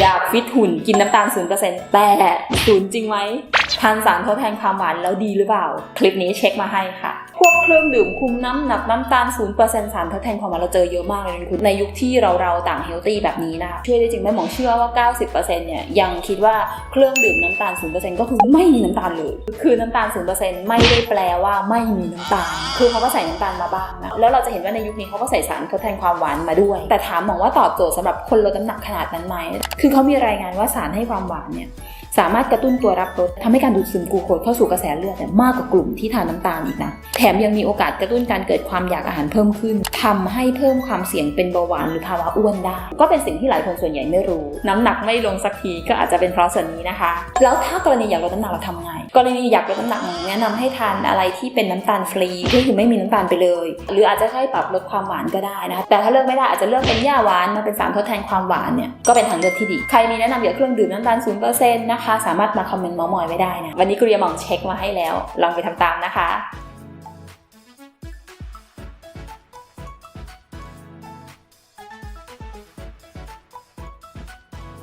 อยากฟิตหุ่นกินน้ำตาล 0%แต่ศูนย์จริงไหมทานสารทดแทนความหวานแล้วดีหรือเปล่า คลิปนี้เช็คมาให้ค่ะ เครื่องดื่มคุมน้ำหนักน้ำตาล0%สารทดแทนความหวานเราเจอเยอะมากเลยคุณในยุคที่เราเราต่างเฮลตี้แบบนี้นะคะช่วยได้จริงไหมหมอเชื่อว่า 90%เนี่ยยังคิดว่าเครื่องดื่มน้ำตาล0%ก็คือไม่มีน้ำตาลเลย คือน้ำตาล0%ไม่ได้แปลว่าไม่มีน้ำตาล คือเขาก็ใส่น้ำตาลมาบ้างนะแล้วเราจะเห็นว่าในยุคนี้เขาก็ใส่สารทดแทนความหวานมาด้วย แต่ถามหมอว่าตอบโจทย์สำหรับคนลดน้ำหนักขนาดนั้นไหมคือเขามีรายงานว่าสารให้ความหวานเนี่ย สามารถกระตุ้นตัวรับรสทำให้การดูดซึมกลูโคสเข้าสู่กระแสเลือดมากกว่ากลุ่มที่ทานน้ำตาลอีกนะแถมยังมีโอกาสกระตุ้นการเกิดความอยากอาหารเพิ่มขึ้นทำให้เพิ่มความเสี่ยงเป็นเบาหวานหรือภาวะอ้วนได้ ก็เป็นสิ่งที่หลายคนส่วนใหญ่ไม่รู้ น้ำหนักไม่ลงสักทีก็อาจจะเป็นเพราะส่วนนี้นะคะ แล้วถ้ากรณีอยากลดน้ำหนักเราทำไงกรณีอยากลดน้ำหนักแนะนำให้ทานอะไรที่เป็นน้ำตาลฟรีก็คือไม่มีน้ำตาลไปเลย หรืออาจจะให้ปรับลดความหวานก็ได้นะคะแต่ถ้าเลือกไม่ได้อาจจะเลือกเป็นหญ้าหวานมาเป็นสารทดแทนความหวานเนี่ยก็เป็นทางเลือกที่ดี ใครมีแนะนำเกี่ยวกับเครื่องดื่มน้ำตาล0%นะคะสามารถมาคอมเมนต์มอส์มอยไว้ได้นะ วันนี้กุเรียมองเช็คมาให้แล้ว ลองไปทำตามนะคะ